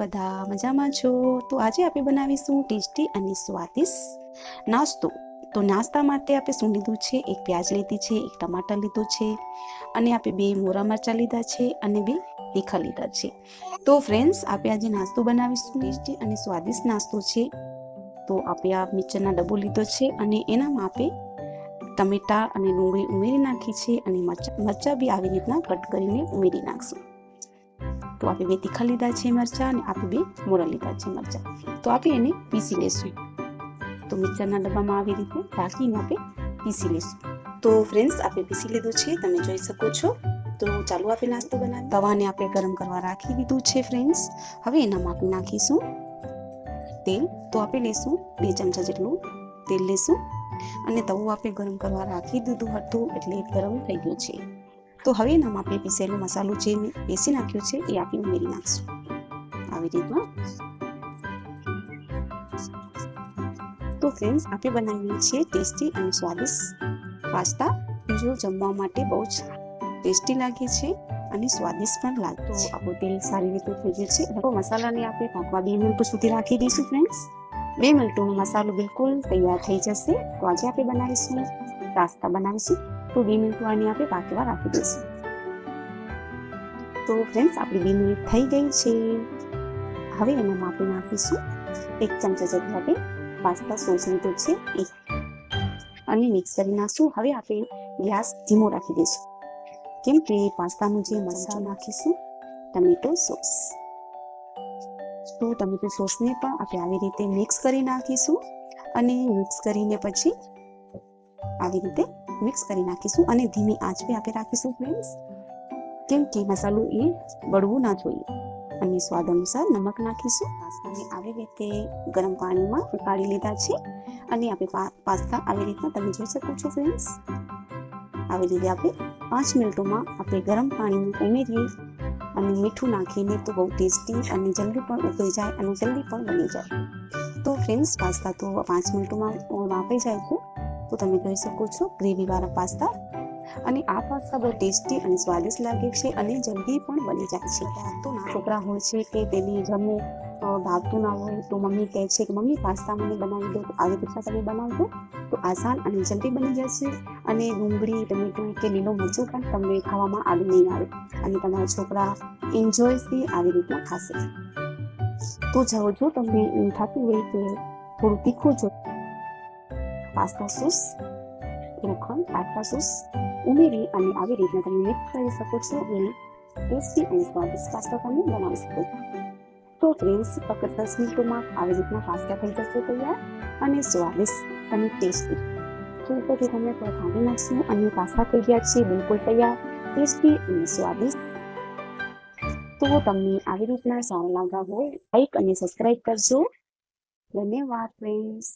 બધા મજામાં છો? તો આજે આપણે બનાવીશું ટેસ્ટી અને સ્વાદિષ્ટ નાસ્તો. તો નાસ્તા માટે આપણે શું લીધું છે? એક પ્યાજ લીધી છે, એક ટમાટર લીધું છે, અને આપણે બે મોરા મરચાં લીધા છે અને બે તીખા લીધા છે. તો ફ્રેન્ડ્સ, આપણે આજે નાસ્તો બનાવીશું ટેસ્ટી અને સ્વાદિષ્ટ નાસ્તો છે. તો આપણે આ મિક્સરના ડબ્બો લીધો છે અને એનામાં આપણે ટમેટા અને ડુંગળી ઉમેરી નાખી છે અને મરચાં બી આવી રીતના કટ કરીને ઉમેરી નાખશું. તો આપણે બે તીખા લીધા છે મરચાં અને આપણે બે મોરા લીધા છે મરચાં. તો આપણે એને પીસી લેશું. તો મિક્સરના ડબ્બામાં આવી રીતે રાખીને આપણે પીસી લેશું. તો ફ્રેન્ડ્સ આપણે પીસી લીધું છે, તમે જોઈ શકો છો. તો ચાલુ આપણે નાસ્તો બનાવી તવાને આપણે ગરમ કરવા રાખી દીધું છે ફ્રેન્ડ્સ. હવે એનામાં આપણે નાખીશું. તેલ, તો આપણે લેશું બે ચમચા જેટલું તેલ લેશું. અને તવું આપણે ગરમ કરવા રાખી દીધું હતું એટલે ગરમ થઈ ગયું છે. તો હવે એનામાં આપણે પીસેલો મસાલો જે મેં બેસી નાખ્યો છે એ આપણે ઉમેરી નાખશું. આવી રીતના તો ફ્રેન્ડ્સ આપણે બનાવીએ છીએ ટેસ્ટી અને સ્વાદિષ્ટ પાસ્તા. જો જમવા માટે બહુ જ ટેસ્ટી લાગે છે અને સ્વાદિષ્ટ પણ લાગતો આપણું તેલ સારી રીતે થઈ ગયું છે. તો મસાલાને આપણે પાકવા બે મિનિટ સુધી રાખી દઈશું ફ્રેન્ડ્સ બે મિનિટનો મસાલો બિલકુલ તૈયાર થઈ જશે. તો આજે આપણે બનાવીશું પાસ્તા બનાવીશું. તો બે મિનિટ આપણે પાકવા રાખી દઈશું. તો ફ્રેન્ડ્સ આપણી બે મિનિટ થઈ ગઈ છે. હવે એમાં આપણે નાખીશું. એક ચમચા જેટલું આપણે પાસ્તા સોસ લીધો છે એક. અને મિક્સ કરી નાખશું. હવે આપણે ગેસ ધીમો રાખી દઈશું. કેમ કે પાસ્તાનું જે મસાલો નાખીશું ટમેટો સોસ. તો ટમેટો સોસને પણ આપણે આવી રીતે મિક્સ કરી નાખીશું. અને મિક્સ કરીને પછી આવી રીતે મિક્સ કરી નાખીશું અને ધીમી આંચ પે આપણે રાખીશું ફ્રેન્ડ્સ કેમ કે મસાલો એ બળવું ના જોઈએ. અને સ્વાદ અનુસાર નમક નાખીશું. પાસ્તાને આવી રીતે ગરમ પાણીમાં ઉકાળી લીધા છે. અને આપણે પાસ્તા આવી રીતના તમે જોઈ શકો છો ફ્રેન્ડ્સ આવી રીતે આપણે પાંચ મિનિટોમાં આપણે ગરમ પાણીમાં ઉમેરીએ અને મીઠું નાખીને તો બહુ ટેસ્ટી અને જલ્દી પણ ઉકળી જાય અને જલ્દી પણ બની જાય. તો ફ્રેન્ડ્સ પાસ્તા તો પાંચ મિનિટોમાં વાપરી જાય છે. તો તમે કહી શકો છો ગ્રેવીવાળા પાસ્તા. અને આ પાસ્તા બહુ ટેસ્ટી અને સ્વાદિષ્ટ લાગે છે અને જલ્દી પણ બની જાય છે. તો ના છોકરા હોય છે કે તેની જમે ભાવતું ના હોય તો મમ્મી કહે છે કે, મમ્મી, પાસ્તા મને બનાવી દો, આવી રીતના તમે બનાવજો. તો આસાન અને જલ્દી બની જશે અને ડુંગળી, ટમેટું કે લીલો મરચું પણ તમને ખાવામાં આવી નહીં આવે. અને તમારા છોકરા એન્જોયથી આવી રીતના ખાશે. તો જાઓ જો તમને થતું હોય કે થોડું તીખું જો પાસ્તા સોસ લોખંડ પાસ્તા સોસ ઉમેરી અને આવી રીતના તમે મિક્સ કરી શકો છો અને ટેસ્ટી અને સ્વાદિષ્ટ પાસ્તા તમે બનાવી શકો છો તો ફ્રેન્ડ્સ ફક્ત દસ મિનિટોમાં આવી રીતના પાસ્તા થઈ જશે તૈયાર અને સ્વાદિષ્ટ અને ટેસ્ટી તો ઉપરથી તમે કાઢી નાખશું અને પાસ્તા થઈ ગયા છે બિલકુલ તૈયાર ટેસ્ટી અને સ્વાદિષ્ટ તો તમને આવી રીતના સારા લાગ્યા હોય લાઈક અને સબસ્ક્રાઈબ કરજો ધન્યવાદ ફ્રેન્ડ્સ